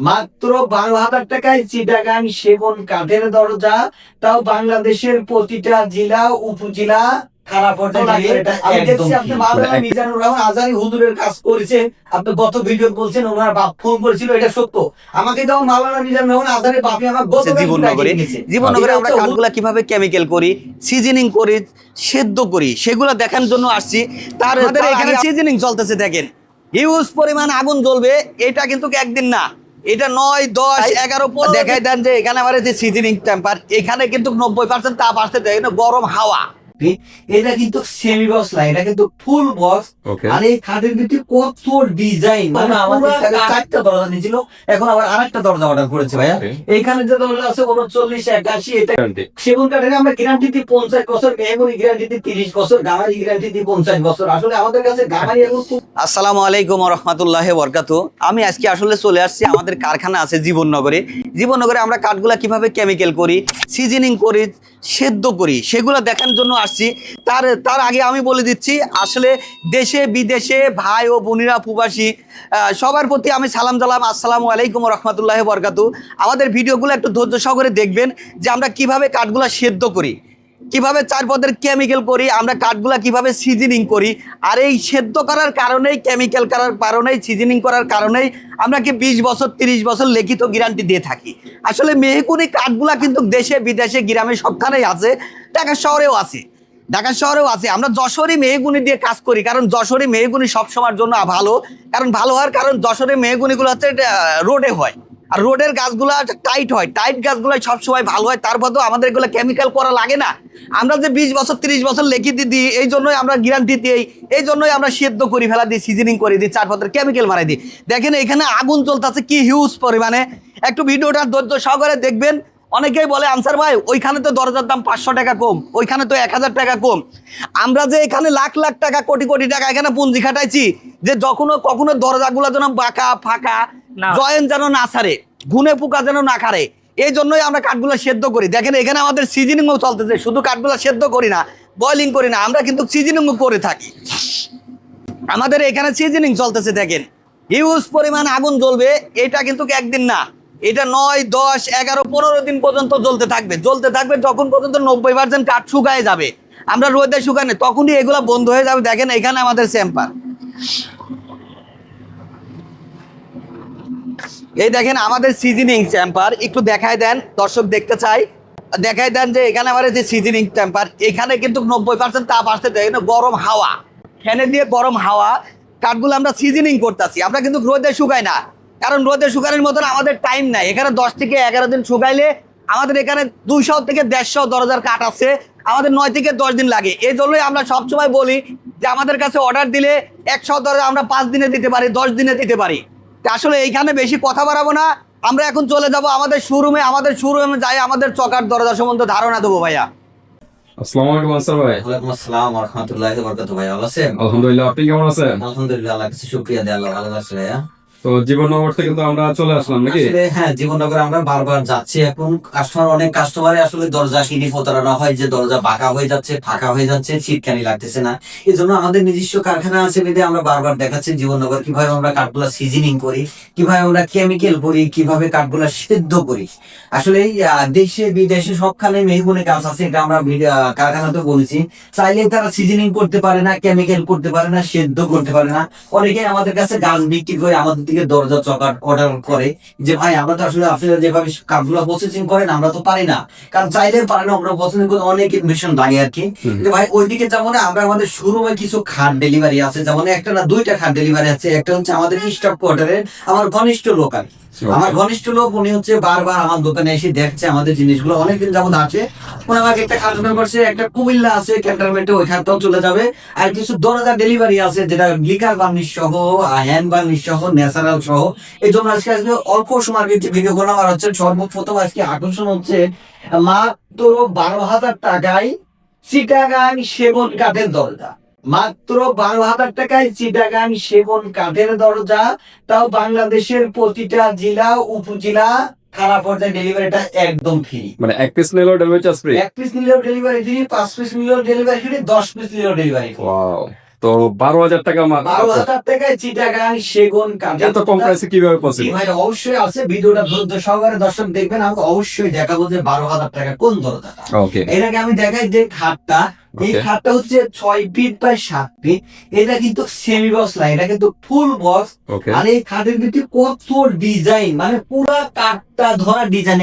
মাত্র বারো হাজার টাকায় চিটাগাং সেগুন কাঠের দরজা তাও বাংলাদেশের প্রতিটা জেলা উপজেলা আজারি হুজুরের কাজ করেছেন আপনি গত ভিডিও বলছেন ওনার বাপ ফোন করেছিল এটা সত্য। আমাকে যেমন মাওলানা মিজানুর রহমান আজারি বাপি আমার গত হচ্ছে জীবননগরে জীবননগরে আমরা কাঠগুলা কীভাবে কেমিক্যাল করি সিজনিং করি সেদ্ধ করি সেগুলো দেখার জন্য আসছি। তার এখানে সিজনিং চলতেছে দেখেন। হিউজ পরিমাণ আগুন জ্বলবে এটা কিন্তু একদিন না। এটা নয় দশ এগারো দেখাই দেন যে এখানে আমার যে সিজনিং টেম্পার এখানে কিন্তু নব্বই পার্সেন্ট তাপ আসতে দেয় গরম হাওয়া। এটা কিন্তু সেমি বক্স না এটা কিন্তু ফুল বক্স আর এই খাটের ভিতরে কত ডিজাইন মানে আমাদের চারটা দরজা নিয়েছিল এখন আবার আরেকটা দরজা অর্ডার করেছে ভাইয়া. এইখানে যে দরজা আছে উনচল্লিশ একাশি এটা সেগুন কাঠের আমরা গ্যারান্টি দিই পঞ্চাশ বছর মেহগুনি গ্যারান্টি দিই তিরিশ বছর গামারি গ্যারান্টি দিই পঞ্চাশ বছর। আসলে আমাদের কাছে গামারি এখন আসসালামু আলাইকুম রহমতুল্লাহ বরকাতু। আমি আজকে আসলে চলে আসছি আমাদের কারখানা আছে জীবননগরে। জীবননগরে আমরা কাঠগুলা কীভাবে কেমিক্যাল করি সিজনিং করি সেদ্ধ করি। সেগুলো দেখার জন্য আসছি। তার তার আগে আমি বলে দিচ্ছি, আসলে দেশে, বিদেশে ভাই ও বোনিরা প্রবাসী সবার প্রতি আমি সালাম জালাম আসসালামু আলাইকুম রহমতুল্লাহ বরকাতু আমাদের ভিডিওগুলো একটু ধৈর্য সহকারে দেখবেন যে আমরা কীভাবে কাঠগুলো সেদ্ধ করি। কীভাবে চার পদের কেমিক্যাল করি, আমরা কাঠগুলা কীভাবে সিজনিং করি, আর এই সেদ্ধ করার কারণেই কেমিক্যাল করার কারণেই সিজনিং করার কারণেই আমরা কি বিশ বছর, তিরিশ বছর লিখিত গ্যারান্টি দিয়ে থাকি। আসলে মেহকুনি কাঠগুলা কিন্তু দেশে, বিদেশে, গ্রামে সবখানেই আছে, ঢাকা শহরেও আছে। ঢাকা শহরেও আছে। আমরা যশোরই মেহগুনি দিয়ে কাজ করি, কারণ যশোরই মেহগুনি সবসময়ের জন্য ভালো, কারণ ভালো হওয়ার কারণ যশোরের মেহগুনিগুলো হচ্ছে রোডে হয়। আর রোডের গাছগুলো টাইট হয়, টাইট গাছগুলো সবসময় ভালো হয়। তার মধ্যেও আমাদের এগুলো কেমিক্যাল করা লাগে না। আমরা যে বিশ বছর, তিরিশ বছর লেখিতে দিই এই জন্যই আমরা গ্যারান্টি দিই, এই জন্যই আমরা সেদ্ধ করি, ফেলা দিই সিজনিং করে দিই, চার পথের কেমিক্যাল মারাই দিই। দেখেন এখানে আগুন চলতেছে কি হিউজ পরিমাণে। একটু ভিডিওটা ধৈর্য সহকারে দেখবেন। অনেকেই বলে, আনসার ভাই, ওইখানে তো দরজার দাম পাঁচশো টাকা কম, ওইখানে তো এক হাজার টাকা কম। আমরা যে এখানে লাখ লাখ টাকা, কোটি কোটি টাকা এখানে পুঞ্জি খাটাইছি, যে যখনও কখনো দরজাগুলো যেন বাঁকা, ফাঁকা জয়েন যেন না ছাড়ে ঘুনে পোকা যেন না খারে এই জন্যই আমরা কাঠগুলো সেদ্ধ করি। দেখেন, এখানে আমাদের সিজনিংও চলতেছে, শুধু কাঠগুলো সেদ্ধ করি না বয়লিং করি না, আমরা কিন্তু সিজনিংও করে থাকি। আমাদের এখানে সিজনিং চলতেছে, দেখেন। হিউজ পরিমাণ আগুন জ্বলবে, এটা কিন্তু একদিন না। এটা নয়, দশ, এগারো, পনেরো দিন পর্যন্ত জ্বলতে থাকবে। জ্বলতে থাকবে যখন পর্যন্ত নব্বই পার্সেন্ট কাঠ শুকায় যাবে। আমরা রোদে শুকানে তখনই এগুলো বন্ধ হয়ে যাবে। দেখেন, এখানে আমাদের স্যাম্পার এই দেখেন আমাদের সিজনিং চ্যাম্পার একটু দেখায় দেন, দর্শক দেখতে চাই। দেখায় দেন যে এখানে আমাদের যে সিজনিং চ্যাম্পার এখানে কিন্তু নব্বই পার্সেন্ট তাপ আসতে না গরম হাওয়া। ফ্যানে দিয়ে গরম হাওয়া, কাঠগুলো আমরা সিজনিং করতেছি। আমরা কিন্তু রোদে শুকাই না, কারণ রোদে শুকানোর মতন আমাদের টাইম নাই। এখানে দশ থেকে এগারো দিন শুকাইলে আমাদের এখানে দুইশো থেকে দেড়শো দরজার কাঠ আছে, আমাদের নয় থেকে দশ দিন লাগে। এই জন্যই আমরা সবসময় বলি যে আমাদের কাছে অর্ডার দিলে একশো দরজা আমরা পাঁচ দিনে দিতে পারি, দশ দিনে দিতে পারি। আসলে এইখানে বেশি কথা বাড়াবো না। আমরা এখন চলে যাব আমাদের শোরুমে আমাদের শোরুমে যাই আমাদের চকার দরজা সম্বন্ধে ধারণা দেবো ভাইয়া। আসসালামু আলাইকুম আনসার ভাই। ওয়ালাইকুম আসসালাম ওয়া রাহমাতুল্লাহি ওয়া বারাকাতুহু ভাই ভালো আছেন? আলহামদুলিল্লাহ আপনি কেমন আছেন? আলহামদুলিল্লাহ আল্লাহ কাছে শুক্রিয়া দেয় আল্লাহ ভালো আছে ভাইয়া। তো থেকে তো আমরা চলে আসলাম নাকি? হ্যাঁ আমরা বারবার যাচ্ছি এখন। কাস্টমার অনেক কাস্টমারে আসলে দরজা হয় যে দরজা বাঁকা হয়ে যাচ্ছে, ফাঁকা হয়ে যাচ্ছে লাগতেছে না। এই জন্য আমাদের নিজস্ব কারখানা আছে বেঁধে আমরা বারবার দেখাচ্ছি কীভাবে আমরা কাঠগুলা সিজনিং করি, কীভাবে আমরা কেমিক্যাল করি, কীভাবে কাঠগুলা সেদ্ধ করি। আসলে দেশে, বিদেশে সবখানে মেহগুনে কাজ আছে, এটা আমরা কারখানাতে বলেছি। চাইলে তারা সিজনিং করতে পারে না কেমিক্যাল করতে পারে না, সেদ্ধ করতে পারে না। অনেকে আমাদের কাছে গাছ বিক্রি করে আমাদের দিকে দরজা চকাট অর্ডার করে যে ভাই আমরা তো আসলে আপনারা যেভাবে কাজগুলো প্রসেসিং করেন আমরা তো পারি না। কারণ চাইলে পারে না আমরা প্রসেসিং করে অনেক ইনভেশন লাগে আর কি। কিন্তু ভাই ওইদিকে যেমন আমরা আমাদের শোরুমে কিছু খাট ডেলিভারি আছে যেমন একটা না দুইটা খাট ডেলিভারি আছে একটা হচ্ছে আমাদের স্টক কোয়ার্টারের আমার ঘনিষ্ঠ লোকাল আমার ঘনিষ্ঠ লোক, উনি হচ্ছে বারবার আমার দোকানে এসে দেখছে আমাদের জিনিসগুলো। অনেকদিন যাবত আছে। উনি আমাকে একটা order করছে, একটা কুমিল্লা আছে, ক্যান্টনমেন্টে ওই খাটটাও চলে যাবে। আর কিছু দরজা ডেলিভারি আছে, যেটা লিকার বার্নিশ সহ হ্যান্ড বার্নিশ সহ, ন্যাচারাল সহ। এই জন্য আজকে আজকে অল্প সময়ের ভিত্তি ভিডিও করলাম। আর হচ্ছে সর্বপ্রথম আজকে আকর্ষণ হচ্ছে, মাত্র বারো হাজার টাকায় চিটাগাং সেগুন কাঠের দরজা। মাত্র বারো হাজার টাকায় চিটাগাং সেগুন কাঠের দরজা তাও বাংলাদেশের প্রতিটা জেলা উপজেলা থানা পর্যায়ে ডেলিভারিটা একদম ফ্রি মানে এক পিস নিলেও ডেলিভারি চার্জ ফ্রি এক পিস নিলেও ডেলিভারি ফ্রি পাঁচ পিস নিলেও ডেলিভারি ফ্রি দশ পিস নিলেও ডেলিভারি ফ্রি তো বারো হাজার টাকা বারো হাজার টাকায় চিটাগাং সেগুন কাঠ এত কম প্রাইসে কীভাবে পসিবল ভাই অবশ্যই আছে ভিডিওটা ধৈর্য সহকারে দর্শক দেখবেন আমাকে অবশ্যই দেখাবো যে বারো হাজার টাকা কোন দরজা ওকে এর আগে আমি দেখাই যে খাটটা এই খাতটা খাটটা হচ্ছে ছয় ফিট বাই সাত ফিট এটা কিন্তু সেমি বক্স না এটা কিন্তু ফুল বক্স আর এই খাটের ভিতরে কত ডিজাইন মানে পুরা কাঠটা ধরা ডিজাইন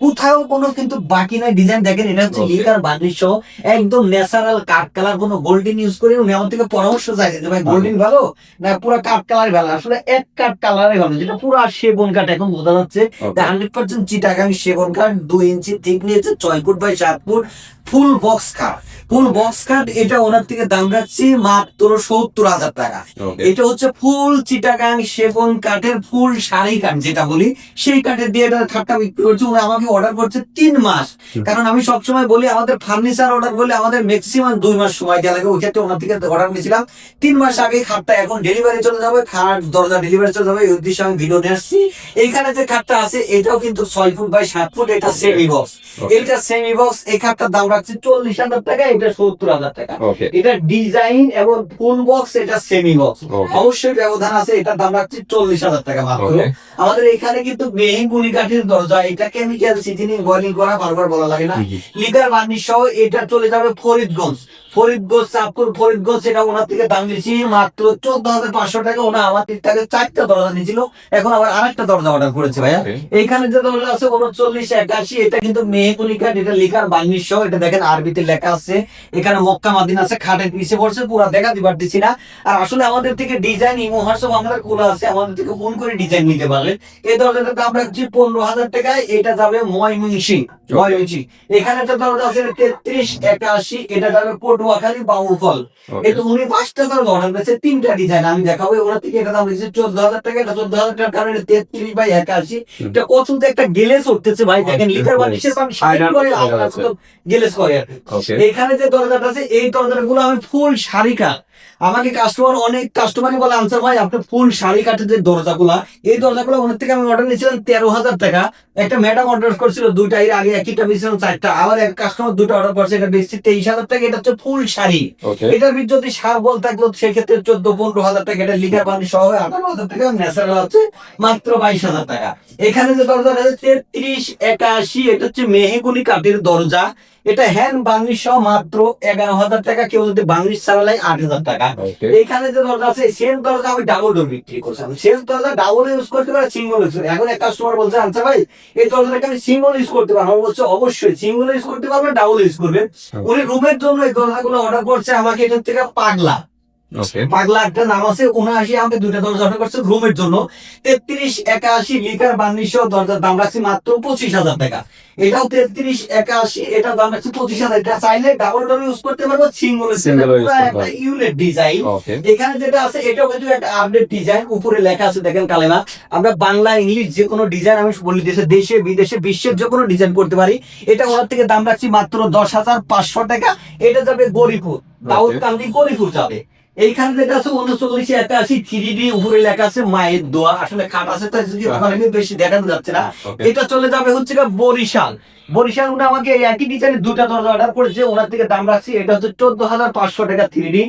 কোথাও কোনো কিন্তু বাকি নাই ডিজাইন দেখেন এটা হচ্ছে লিকার বার্নিশ সহ একদম ন্যাচারাল কাঠ কালার কোনো গোল্ডেন ইউজ করি উনি আমার থেকে পরামর্শ চাইছে যে ভাই গোল্ডেন ভালো না পুরো কাঠ কালার ভালো? আসলে এক কাঠ কালারে ভালো যেটা পুরো সেগুন কাঠ এখন বোঝা যাচ্ছে হান্ড্রেড পার্সেন্ট চিটাগাং সেগুন কাঠ দুই ইঞ্চি ঠিক নিয়েছে ছয় ফুট বাই সাত ফুট ফুল বক্স কাঠ ফুল বক্স কাঠ এটা ওনার থেকে দাম রাখছি মাত্র সত্তর হাজার টাকা। এটা হচ্ছে ফুল চিটাগাং সেগুন কাঠের ফুল শাড়ি কাঠ যেটা বলি সেই কাঠের দিয়ে এটা খাটটা বিক্রি করছে উনি আমাকে অর্ডার করছে তিন মাস। কারণ আমি সবসময় বলি আমাদের ফার্নিচার অর্ডার করলে আমাদের ম্যাক্সিমাম দুই মাস সময় দেওয়া লাগে। ওই ক্ষেত্রে ওনার থেকে অর্ডার নিয়েছিলাম। তিন মাস আগে খাটটা এখন ডেলিভারি চলে যাবে খাট দরজা ডেলিভারি চলে যাবে। এই উদ্দেশ্যে আমি ভিডিও নিয়ে আসছি। এইখানে যে খাটটা আছে এটাও কিন্তু ছয় ফুট বাই সাত ফুট এটা সেমি বক্স এটা সেমি বক্স এই খাটটার দাম রাখছে চল্লিশ হাজার টাকা এটা সত্তর হাজার টাকা। এটা ডিজাইন এবং ফুল বক্স এটা সেমি বক্স অবশ্যই ব্যবধান আছে এটার দাম রাখছি চল্লিশ হাজার টাকা মাত্র। আমাদের এখানে কিন্তু মেহিগুনি কাঠের দরজা এটা কেমিক্যাল সিজনিং বয়লিং করা বারবার বলা লাগে না। লিগার বার্নিশ সহ এটা চলে যাবে ফরিদগঞ্জ। ফরিদগঞ্জ চাঁদপুর ফরিদগঞ্জ এটা ওনার থেকে দাম দিয়েছি মাত্র চোদ্দ হাজার পাঁচশো টাকা। ওনা আমার থেকে চারটা দরজা নিয়েছিল। এখন আবার আরেকটা দরজা অর্ডার করেছে ভাইয়া. এইখানে যে দরজা আছে উনচল্লিশ একাশি এটা কিন্তু মেহগুনি কাঠ এটা লিখার বার্নিশ সহ এটা দেখেন আরবিতে লেখা আছে। এখানে মক্কা মাদিন আছে খাটের পিছিয়ে পড়ছে পুরো দেখা দিবার দিচ্ছি না। আর আসলে আমাদের থেকে ডিজাইন ইমো হোয়াটসঅ্যাপ আমাদের খোলা আছে। আমাদের থেকে ফোন করে ডিজাইন নিতে পারবেন এই দরজাটার দাম রাখছি পনেরো হাজার টাকায় এটা যাবে ময়মনসিং ময়মনসিং। এখানে একটা দরজা আছে তেত্রিশ একাশি এটা যাবে পটুয়াখালী বাউফল এটা উনি পাঁচটা দরজা অর্ডার করেছে তিনটা ডিজাইন আমি দেখাবো ওনার থেকে এটা দাম রেখেছে চোদ্দ হাজার টাকা এটা চোদ্দ হাজার টাকার কারণে তেত্রিশ বাই একাশি। এটা কত একটা গেলেস উঠতেছে ভাই দেখেন লিটার বানিয়ে আমি Iron করে গেলেস করে এখানে যে দরজাটা আছে এই দরজাটা গুলো আমি ফুল শাড়ি কাঠ আমাকে কাস্টমার অনেক কাস্টমারই বলে আনসার ভাই আপনি ফুল শাড়ি কাঠের যে দরজাগুলা এই দরজাগুলো ওনার থেকে আমি অর্ডার নিয়েছিলাম তেরো হাজার টাকা। একটা ম্যাডাম অর্ডার করছিল দুইটা এর আগে একটা বেশিছিলাম চারটা। আবার এক কাস্টমার দুটো অর্ডার করছে এটা বেশি তেইশ হাজার টাকা এটা হচ্ছে ফুল শাড়ি। এটার ভিতর যদি সার বল থাকল সেক্ষেত্রে চোদ্দ পনেরো হাজার টাকা এটা লিটার পানি সহ আঠারো হাজার টাকা ন্যাচারাল হচ্ছে মাত্র বাইশ হাজার টাকা। এখানে যে দরজা আছে তেত্রিশ একাশি এটা হচ্ছে মেহেগুনি কাঠের দরজা। এটা হ্যান্ড বাংলিশ সহ মাত্র এগারো হাজার টাকা কেউ যদি বাংলিশ চালায় আট হাজার টাকা। এইখানে এখানে যে দরজা আছে সেম দরজা আমি ডাবল ডোর বিক্রি করছিলাম সেম দরজা ডাবল ইউজ করতে পারে সিঙ্গল ইউজ করে। এখন এক কাস্টমার বলছে আচ্ছা ভাই এই দরজাটাকে আমি সিঙ্গল ইউজ করতে পারব? বলছে অবশ্যই সিঙ্গল ইউজ করতে পারবে ডাবল ইউজ করবে উনি রুমের জন্য এই দরজাগুলো অর্ডার করছে আমাকে এটার থেকে পাগলা। পাগলা একটা নাম আছে উনআশি আমাকে দুইটা দরজা অর্ডার করছে রুমের জন্য। তেত্রিশ একাশি লিটার বার্নিশ দরজার দাম রাখছি মাত্র পঁচিশ হাজার টাকা। এটাও তেত্রিশ একাশি এটা দাম রাখছি পঁচিশ হাজার এটা চাইলে ডাবল ডোর ইউজ করতে পারব সিঙ্গল একটা ইউনিট ডিজাইন এখানে যেটা আছে এটাও কিন্তু একটা আপডেট ডিজাইন উপরে লেখা আছে দেখেন কালেমা। আমরা বাংলা ইংলিশ যে কোনো ডিজাইন আমি বলি দিয়েছি দেশে বিদেশে বিশ্বের যে কোনো ডিজাইন করতে পারি। এটা ওনার থেকে দাম রাখছি মাত্র দশ হাজার পাঁচশো টাকা। এটা যাবে গরিপুর দাউদ কান্দি গরিপুর যাবে। এইখানে যেটা আছে উনচল্লিশ একাশি থ্রি ডি উপরে লেখা আছে মায়ের দোয়া। আসলে খাট আছে তাই যদি ওখানে বেশি দেখানো যাচ্ছে না। এটা চলে যাবে হচ্ছে বরিশাল। বরিশাল উনি আমাকে একই ডিজাইনের দুটা দরজা অর্ডার করেছে ওনার থেকে দাম রাখছি এটা হচ্ছে চোদ্দ হাজার পাঁচশো টাকা থ্রি ডি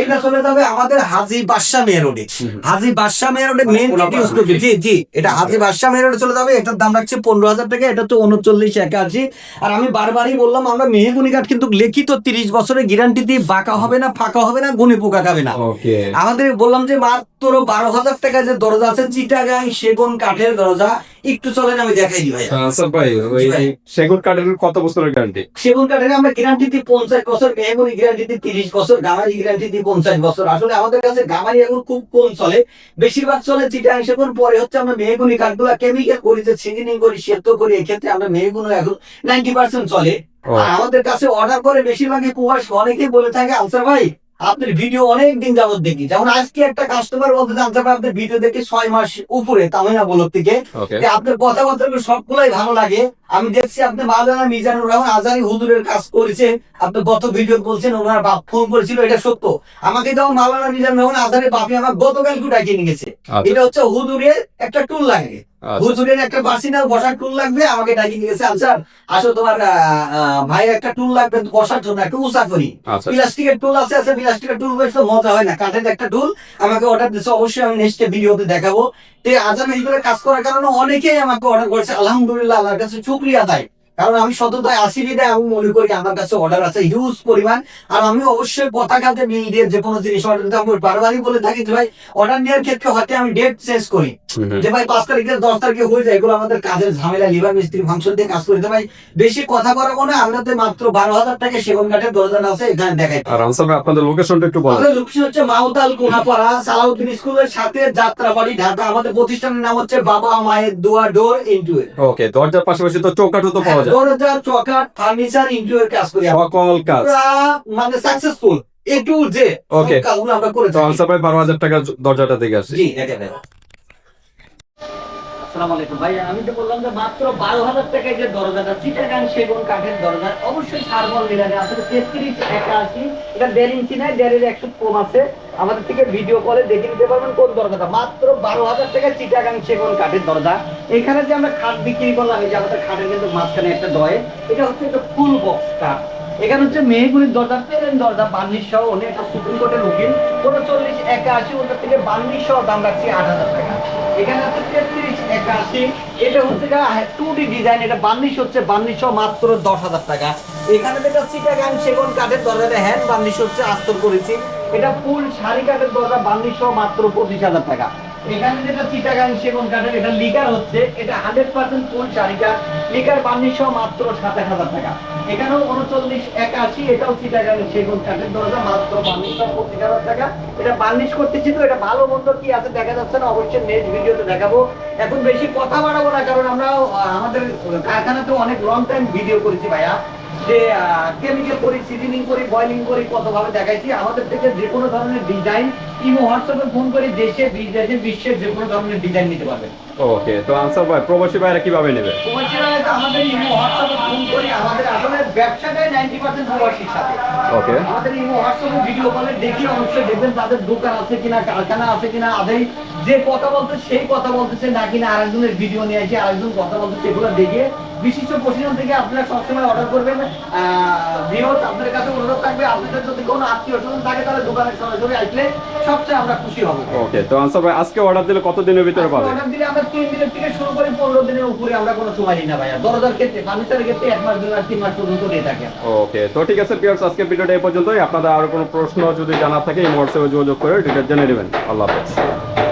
এটা চলে যাবে আমাদের হাজি বাদশাহ মেয়ে রোডে হাজি বাদশাহ মেয়ে রোডে মেন ইউজ করবে জি জি। এটা হাজি বাদশাহ মেয়ে রোডে চলে যাবে এটার দাম রাখছে পনেরো হাজার টাকা এটা তো উনচল্লিশ একাশি। আর আমি বারবারই বললাম আমরা মেহগুনি কাঠ কিন্তু লিখিত তিরিশ বছরের গ্যারান্টি দিয়ে বাঁকা হবে না ফাঁকা হবে না গুনি পোকা খাবে না। আমাদের বললাম যে মাত্র বারো হাজার টাকা যে দরজা আছে চিটাগাং সেগুন কাঠের দরজা। একটু চলেন আমি দেখাই দিই ভাই আচ্ছা ভাই ওই সেগুন কাঠের কত বছরের গ্যারান্টি সেগুন কাঠের আমরা গ্যারান্টি দিই পঞ্চাশ বছর মেহগুনি গ্যারান্টি দিই তিরিশ বছর গামারি গ্যারান্টি দিই পঞ্চাশ বছর। আসলে আমাদের কাছে গামারি এখন খুব কম চলে। বেশিরভাগ চলে চিটাং সেগুন পরে হচ্ছে আমরা মেহগুনি কাঠগুলো কেমিক্যাল করি যে সিজনিং করি সেদ্ধ করি এক্ষেত্রে আমরা মেহগুনো এখন নাইনটি পার্সেন্ট চলে। আমাদের কাছে অর্ডার করে বেশিরভাগই কুয়াশ অনেকেই বলে থাকে আলসার ভাই আপনার ভিডিও অনেক দিন যাবত দেখি। যেমন আজকে একটা কাস্টমার বলতে জানতে পারে আপনার ভিডিও দেখে ছয় মাস উপরে তামিনা বলক থেকে আপনার কথাবার্তা সবগুলাই ভালো লাগে। আমি দেখছি আপনি মাওলানা মিজানুর রহমান আজানি হুদুরের কাজ করেছে। আপনি গত ভিডিও বলছেন ওনার বাপ ফোন করেছিল এটা সত্য। আমাকে যেমন মাওলানা মিজানুর রহমান আজারের বাপি আমার গতকালকে ডাকিয়ে নিয়েছে গেছে। এটা হচ্ছে হুজুরের একটা টুল লাগে আচ্ছা। হুজুরের একটা বাসিনার বসার টুল লাগবে আমাকে ডাকি নিয়ে গেছে আনসার আসো তোমার ভাই একটা টুল লাগবে বসার জন্য একটু উষা করি। আচ্ছা। প্লাস্টিকের টুল আছে আছে প্লাস্টিকের টুল বেশ তো মজা হয় না কাঠের একটা টুল আমাকে অর্ডার দিচ্ছে অবশ্যই আমি নেক্সট ভিডিওতে দেখাবো। তে আজান কাজ করার কারণে অনেকেই আমাকে অর্ডার করেছে আলহামদুলিল্লাহ আল্লাহর কাছে শুকরিয়া দেয় কারণ আমি সততায় আসি বিদায় আমি মনে করি আমার কাছে অর্ডার আছে হিউজ পরিমাণ। আর আমি অবশ্যই পতাকাতে দিয়ে যে কোনো জিনিস অর্ডার দিতে আমি বারবারই বলে থাকি যে ভাই অর্ডার নেওয়ার ক্ষেত্রে হয়তো আমি ডেট চেঞ্জ করি। যে ভাই পাঁচ তারিখে দশ তারিখে হয়ে যায় এগুলো আমাদের কাজের ঝামেলা লিভার মিস্ত্রি ফাংশন দিয়ে কাজ করতে ভাই বেশি কথা করাবো না আমরা তো মাত্র বারো হাজার টাকা সেগুন কাঠের দরজা আছে এখানে দেখাই আর আনসার আপনাদের লোকেশনটা একটু বলেন। আমাদের লোকেশন হচ্ছে মাউতাল কোনাপাড়া সালাউদ্দিন স্কুলের সাথে যাত্রাবাড়ি ঢাকা। আমাদের প্রতিষ্ঠানের নাম হচ্ছে বাবা মায়ের দোয়া ডোর ইন্টুয়ের ওকে দরজার পাশাপাশি তো চৌকাঠও তো পাওয়া যায়। দরজা চকাট ফার্নিচার ইন্টেরিয়র কাজ করি। সকল কাজ। মানে successful A to Z okay কাজগুলো আমরা করে থাকি। ভাই বারো হাজার টাকার দরজাটা দেখে আসি। জি কম আছে। আমাদের থেকে ভিডিও কলে দেখে নিতে পারবেন কোন দরজাটা। মাত্র বারো হাজার টাকায় চিটাগাং সেগুন কাঠের দরজা। এখানে যে আমরা খাট বিক্রি করলাম, এই যে আমাদের খাটের কিন্তু মাঝখানে একটা দয়ে, এটা হচ্ছে একটা ফুল বক্স কাঠ। এখানে হচ্ছে মেহগুলির দরজা প্লেন দরজা বান্নিশ সহ অনেক একটা সুপ্রিম কোর্টের উকিল। উনচল্লিশ একাশি ওটার থেকে বান্নিশ সহ দাম রাখছি আট হাজার টাকা। এখানে হচ্ছে তেত্রিশ একাশি। এটা হচ্ছে টু ডি ডিজাইন এটা বান্নিশ হচ্ছে বান্নিশ মাত্র দশ হাজার টাকা। এখানে যেটা চিটাগাং সেগুন কাঠের দরজাটা হ্যান্ড বান্নিশ হচ্ছে, আস্তর করেছি। এটা ফুল শাড়ি কাঠের দরজা বান্নিশ মাত্র পঁচিশ হাজার টাকা। এখানে যেটা চিটাগাং সেগুন কাঠের এটা লিকার হচ্ছে, এটা হান্ড্রেড পার্সেন্ট লিকার মাত্র হাজার টাকা। এখানেও উনচল্লিশ, একাশি, এটাও চিটাগাং সেগুন কাঠের দরজা, মাত্র হাজার টাকা। এটা করতেছি তো, এটা ভালো মন্দ কি আছে দেখা যাচ্ছে না, অবশ্যই নেক্সট ভিডিওতে দেখাবো। এখন বেশি কথা বাড়াবো না, কারণ আমরা, আমাদের কারখানাতে অনেক লং টাইম ভিডিও করেছি ভাইয়া। যে কেমিক্যাল করি সিজনিং করি বয়লিং করি কতভাবে দেখাইছি আমাদের থেকে যে কোনো ধরনের ডিজাইন ইমো হোয়াটসঅ্যাপে ফোন করে দেশে বিদেশে বিশ্বের যে কোনো ধরনের ডিজাইন নিতে পারবেন ওকে তো আনসার ভাই প্রবাসী ভাইরা কীভাবে নেবে? প্রবাসীরা তো আমাদের ইমো হোয়াটসঅ্যাপে ফোন করি আমাদের আসলে ব্যবসাটাই নাইনটি পার্সেন্ট প্রবাসীর সাথে। ওকে আমাদের ইমো হোয়াটসঅ্যাপে ভিডিও কলে দেখি অবশ্যই দেখবেন তাদের দোকান আছে কিনা কারখানা আছে কিনা আদেই যে কথা বলতে সেই কথা বলতেছে না কিনা আরেকজনের ভিডিও নিয়ে এসে আরেকজন কথা বলতে সেগুলো দেখে বিশিষ্ট প্রতিষ্ঠান থেকে আপনারা সবসময় অর্ডার করবেন। ভিউজ আপনাদের কাছে অনুরোধ থাকবে আপনাদের যদি কোনো আত্মীয় স্বজন থাকে তাহলে দোকানে সরাসরি আসলে সবচেয়ে আমরা খুশি হব। ওকে তো আনসার ভাই আজকে অর্ডার দিলে কত দিনের ভিতরে পাবে অর্ডার দিলে আমরা তিন দিনের থেকে শুরু করি পনেরো দিনের উপরে আমরা কোনো সময় নিই না ভাইয়া। দরজার ক্ষেত্রে ফার্নিচারের ক্ষেত্রে এক মাস দুই মাস তিন মাস পর্যন্ত নিয়ে থাকে। ওকে তো ঠিক আছে পিয়ার্স আজকের ভিডিওটা এই পর্যন্তই। আপনাদের আরও কোনো প্রশ্ন যদি জানা থাকে এই হোয়াটসঅ্যাপে যোগাযোগ করে ডিটেল জেনে নেবেন। আল্লাহ হাফেজ।